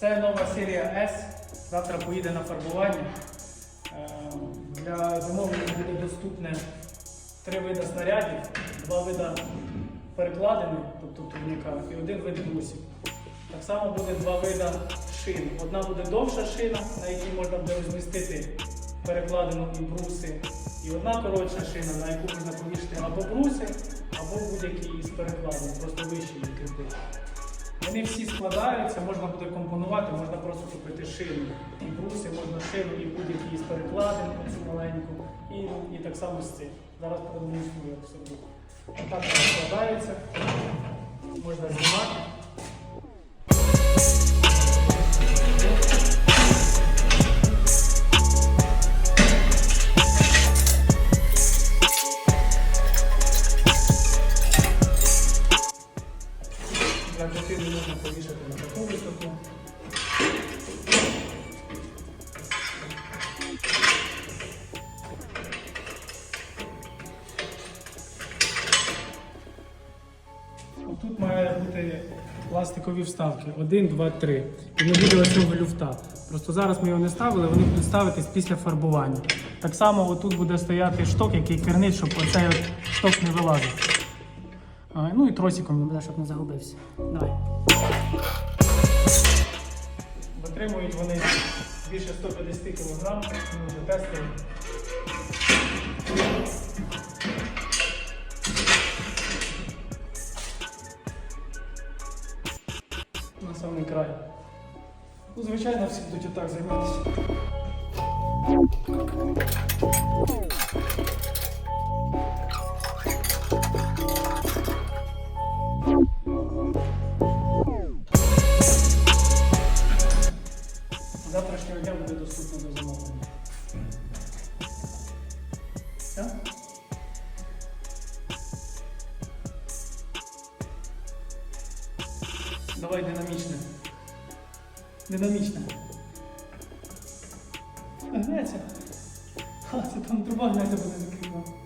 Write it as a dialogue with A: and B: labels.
A: Це нова серія S. Завтра поїде на фарбування. Е, Для замовлення буде доступне три види снарядів, два види перекладини, тобто турніка, і один вид брусів. Так само буде два види шин. Одна буде довша шина, на якій можна буде розмістити перекладину і бруси. І одна коротша шина, на яку можна повішати або бруси, або будь-які із перекладин, просто вищі їх Вони всі складаються, можна буде компонувати, можна просто купити шину. І бруси, можна шину, і будь-які з перекладин, цю маленьку, і, і так само з цим. Зараз продемонструю, як все буде. Отак вони складаються, можна знімати. Для можна повішати на таку висоту. Тут має бути пластикові вставки. Один, два, три. І не буде оцього люфта. Просто зараз ми його не ставили, вони будуть ставитись після фарбування. Так само отут буде стояти шток, який кернить, щоб оцей от шток не вилазив. Ну і тросиком буде, щоб не загубився. Давай. Витримують вони більше 150 кг, ми вже тестили. На самий край. Ну, звичайно, всі будуть отак займатися. Завтрашнього дня буде доступно до замовлення. Все? Давай динамічне. Динамічне. Гнеться. А, це там труба гнеться буде.